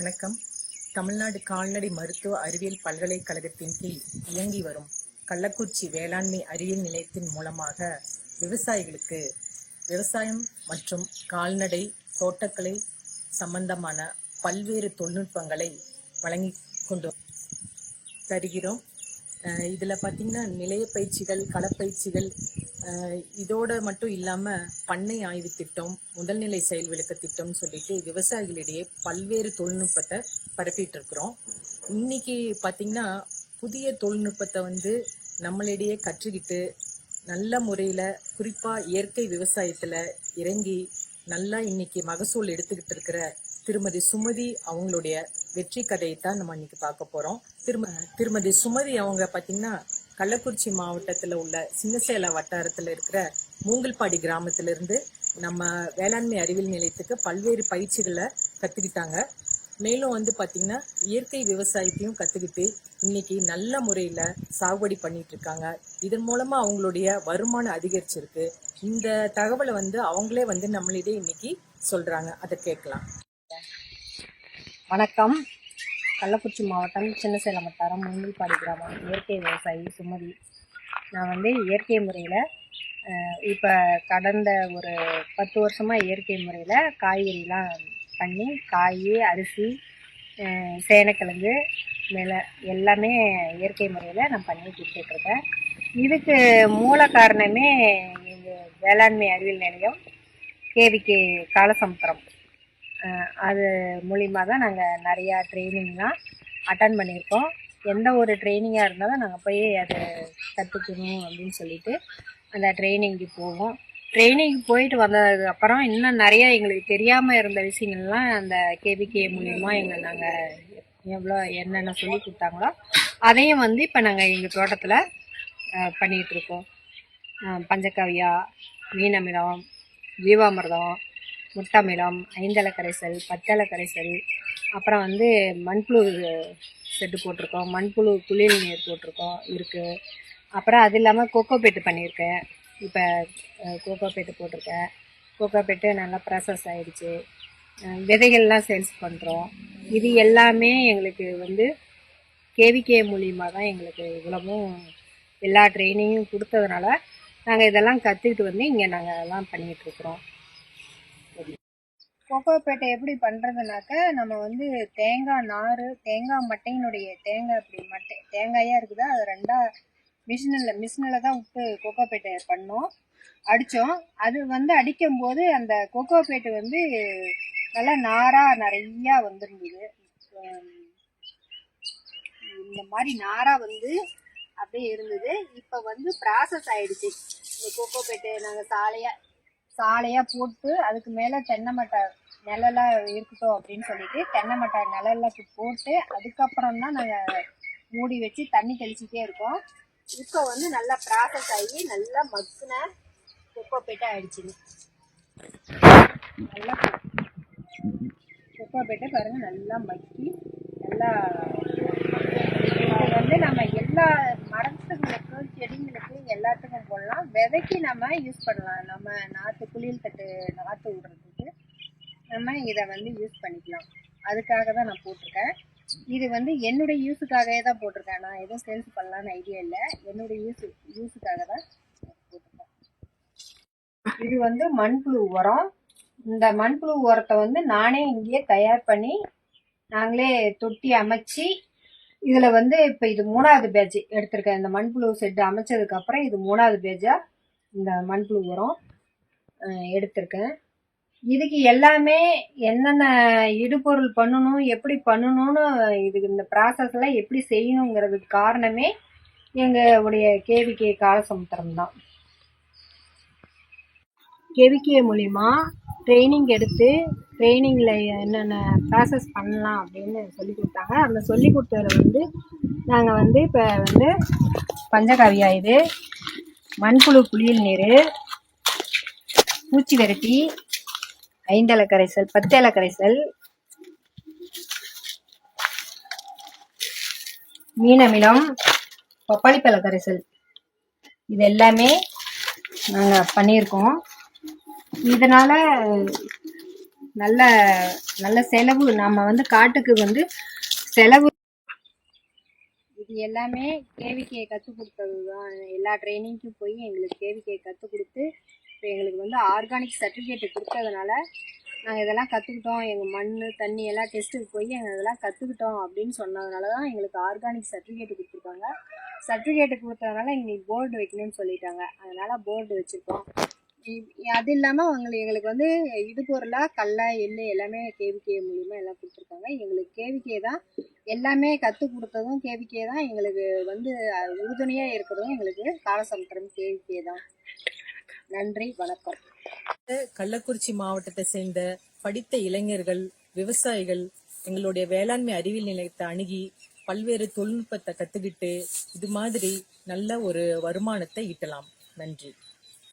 வணக்கம். தமிழ்நாடு கால்நடை மருத்துவ அறிவியல் பல்கலைக்கழகத்தின் கீழ் இயங்கி வரும் கள்ளக்குறிச்சி வேளாண்மை அறிவியல் நிலையத்தின் மூலமாக விவசாயிகளுக்கு விவசாயம் மற்றும் கால்நடை தோட்டக்கலை சம்பந்தமான பல்வேறு தொழில்நுட்பங்களை வழங்கி கொண்டு தருகிறோம். இதில் பார்த்திங்கன்னா நிலைய பயிற்சிகள் களப்பயிற்சிகள் இதோட மட்டும் இல்லாமல் பண்ணை ஆய்வு திட்டம் முதல்நிலை செயல் விளக்க திட்டம்னு சொல்லிட்டு விவசாயிகளிடையே பல்வேறு தொழில்நுட்பத்தை பரப்பிட்டு இருக்கிறோம். இன்னைக்கு பார்த்திங்கன்னா புதிய தொழில்நுட்பத்தை வந்து நம்மளிடையே கற்றுக்கிட்டு நல்ல முறையில் குறிப்பாக இயற்கை விவசாயத்தில் இறங்கி நல்லா இன்னைக்கு மகசூல் எடுத்துக்கிட்டு இருக்கிற திருமதி சுமதி அவங்களுடைய வெற்றி கதையை தான் நம்ம இன்னைக்கு பார்க்க போகிறோம் திரும திருமதி சுமதி அவங்க பார்த்தீங்கன்னா கள்ளக்குறிச்சி மாவட்டத்தில் உள்ள சின்னசேல வட்டாரத்தில் இருக்கிற மூங்கல்பாடி கிராமத்திலிருந்து நம்ம வேளாண்மை அறிவியல் நிலையத்துக்கு பல்வேறு பயிற்சிகளை கற்றுக்கிட்டாங்க மேலும் வந்து பார்த்திங்கன்னா இயற்கை விவசாயத்தையும் கற்றுக்கிட்டு இன்னைக்கு நல்ல முறையில் சாகுபடி பண்ணிட்டு இருக்காங்க. இதன் மூலமாக அவங்களுடைய வருமானம் அதிகரிச்சிருக்கு. இந்த தகவலை வந்து அவங்களே வந்து நம்மளிடையே இன்னைக்கு சொல்கிறாங்க அதை கேட்கலாம். வணக்கம். கள்ளக்குறிச்சி மாவட்டம் சின்னசேலம் வட்டாரம் முன்னில்பாடி கிராமம். இயற்கை விவசாயி சுமதி. நான் வந்து இயற்கை முறையில் இப்போ கடந்த ஒரு பத்து வருஷமாக இயற்கை முறையில் காய்கறிலாம் பண்ணி காய் அரிசி சேனக்கிழங்கு சேனைக்கிழங்கு மிள எல்லாமே இயற்கை முறையில் நான் பண்ணி கொடுத்துட்ருக்கேன். இதுக்கு மூல காரணமே எங்கள் வேளாண்மை அறிவியல் நிலையம் கேவிகே காலசமுத்திரம். அது மூலிமா தான் நாங்கள் நிறையா ட்ரைனிங்லாம் அட்டன் பண்ணியிருக்கோம். எந்த ஒரு ட்ரைனிங்காக இருந்தாலும் நாங்கள் போய் அதை கற்றுக்கணும் அப்படின்னு சொல்லிட்டு அந்த ட்ரைனிங்க்கு போவோம். ட்ரைனிங் போயிட்டு வந்ததுக்கு அப்புறம் இன்னும் நிறையா எங்களுக்கு தெரியாமல் இருந்த விஷயங்கள்லாம் அந்த கேபிகே மூலிமா எங்களை நாங்கள் எவ்வளோ என்னென்ன சொல்லி கொடுத்தாங்களோ அதையும் வந்து இப்போ நாங்கள் எங்கள் தோட்டத்தில் பண்ணிகிட்ருக்கோம் பஞ்சகாவியா மீனமிரம் ஜீவாமிர்தம் முட்டமிலம் ஐந்தள கரைசல் பத்தலை கரைசல் அப்புறம் வந்து மண்புழு செட்டு போட்டிருக்கோம். மண்புழு குளியல் நீர் போட்டிருக்கோம் இருக்குது அப்புறம் அது இல்லாமல் கோகோபேட்டு பண்ணியிருக்கேன். இப்போ கோகோபேட்டு போட்டிருக்கேன். கோகோபேட்டு நல்லா ப்ராசஸ் ஆகிடுச்சு விதைகள்லாம் சேல்ஸ் பண்ணுறோம் இது எல்லாமே எங்களுக்கு வந்து கேவிகே மூலியமாக தான் எங்களுக்கு இவ்வளவும் எல்லா ட்ரைனிங்கும் கொடுத்ததுனால நாங்கள் இதெல்லாம் கற்றுக்கிட்டு வந்து இங்கே நாங்கள் எல்லாம் பண்ணிகிட்ருக்குறோம் கோகோபேட்டை எப்படி பண்ணுறதுனாக்க நம்ம வந்து தேங்காய் நார் தேங்காய் மட்டையினுடைய தேங்காய் இப்படி மட்டை தேங்காயாக இருக்குதா? அது ரெண்டாக மிஷினில் மிஷினில் தான் விட்டு கோகோபேட்டை பண்ணோம். அடித்தோம் அது வந்து அடிக்கும்போது அந்த கோகோபேட்டு வந்து நல்லா நாராக நிறையா வந்துருந்தது. இந்த மாதிரி நாராக வந்து அப்படியே இருந்தது. இப்போ வந்து ப்ராசஸ் ஆயிடுச்சு. இந்த கோகோபேட்டு நாங்கள் சாலையாக சாலையாக போட்டு அதுக்கு மேலே தென்னை மட்டை நிழலாக இருக்கட்டும் அப்படின்னு சொல்லிட்டு தென்னை மட்டை நிழல்ல போட்டு அதுக்கப்புறம் தான் நாங்கள் மூடி வச்சு தண்ணி தெளிச்சுட்டே இருக்கோம். இப்போ வந்து நல்லா ப்ராசஸ் ஆகி நல்லா மக்குன போயிட்டு ஆயிடுச்சுங்க நல்லா குப்பைப்பேட்டை பாருங்க நல்லா மக்கி நல்லா வந்து நம்ம எல்லா மரத்துங்களுக்கு செடிங்க எல்லாத்துக்கும் போடலாம். விதைக்கு நம்ம யூஸ் பண்ணலாம். நம்ம நாற்று குளியல் தட்டு நாற்று விடுறதுக்கு நம்ம இதை வந்து யூஸ் பண்ணிக்கலாம். அதுக்காக தான் நான் போட்டிருக்கேன். இது வந்து என்னுடைய யூஸுக்காகவே தான் போட்டிருக்கேன். நான் எதுவும் சேல்ஸ் பண்ணலான்னு ஐடியா இல்லை. என்னுடைய யூஸ் யூஸுக்காக தான் போட்டிருக்கேன். இது வந்து மண்புழு உரம். இந்த மண்புழு உரத்தை வந்து நானே இங்கேயே தயார் பண்ணி நாங்களே தொட்டி அமைச்சு இதில் வந்து இப்போ இது மூணாவது பேட்ச் எடுத்திருக்கேன். இந்த மண்புழு செட்டு அமைச்சதுக்கு அப்புறம் இது மூணாவது பேட்சாக இந்த மண்புழு உரம் எடுத்திருக்கேன். இதுக்கு எல்லாமே என்னென்ன இடுபொருள் பண்ணணும் எப்படி பண்ணணும்னு இதுக்கு இந்த ப்ராசஸ்லாம் எப்படி செய்யணுங்கிறதுக்கு காரணமே எங்களுடைய கேவிகே காலசமுத்திரம் தான். கேவிகே மூலிமா ட்ரைனிங் எடுத்து ட்ரைனிங்கில் என்னென்ன ப்ராசஸ் பண்ணலாம் அப்படின்னு சொல்லி கொடுத்தாங்க. அந்த சொல்லி கொடுத்ததில் வந்து நாங்கள் வந்து இப்போ வந்து பஞ்சகாவியா இது மண்புழு குளியல் நீர் பூச்சி விரட்டி ஐந்தலை கரைசல் பத்தள கரைசல் மீனமிலம் பப்பாளிப்பழ கரைசல் இது எல்லாமே நாங்கள் பண்ணியிருக்கோம். இதனால் நல்ல நல்ல செலவு. நம்ம வந்து காட்டுக்கு வந்து செலவு. இது எல்லாமே கேவிக்கையை கற்றுக் கொடுத்தது தான் எல்லா ட்ரைனிங்க்கும் போய் எங்களுக்கு கேவிக்கையை கற்றுக் கொடுத்து இப்போ எங்களுக்கு வந்து ஆர்கானிக் சர்டிஃபிகேட் கொடுத்ததுனால நாங்கள் இதெல்லாம் கற்றுக்கிட்டோம் எங்கள் மண் தண்ணி எல்லாம் டெஸ்ட்டுக்கு போய் எங்கள் இதெல்லாம் கற்றுக்கிட்டோம் அப்படின்னு சொன்னதுனால தான் எங்களுக்கு ஆர்கானிக் சர்டிஃபிகேட் கொடுத்துருக்காங்க. சர்டிஃபிகேட் கொடுத்ததுனால எங்களுக்கு போர்டு வைக்கணும்னு சொல்லிட்டாங்க. அதனால் போர்டு வச்சுருக்கோம். அது இல்லாமல் அவங்களுக்கு எங்களுக்கு வந்து இது பொருளாக கடல எள்ளு எல்லாமே கேவிகே மூலிமா எல்லாம் கொடுத்துருக்காங்க. எங்களுக்கு கேவிகே தான் எல்லாமே கற்றுக் கொடுத்ததும் கேவிகே தான். எங்களுக்கு வந்து உறுதுணையாக இருக்கிறதும் எங்களுக்கு காலசமுத்திரம் கேவிகே தான். நன்றி வணக்கம். கள்ளக்குறிச்சி மாவட்டத்தை சேர்ந்த படித்த இளைஞர்கள் விவசாயிகள் எங்களுடைய வேளாண்மை அறிவியல் நிலையத்தை அணுகி பல்வேறு தொழில்நுட்பத்தை கத்துக்கிட்டு இது மாதிரி நல்ல ஒரு வருமானத்தை ஈட்டலாம். நன்றி.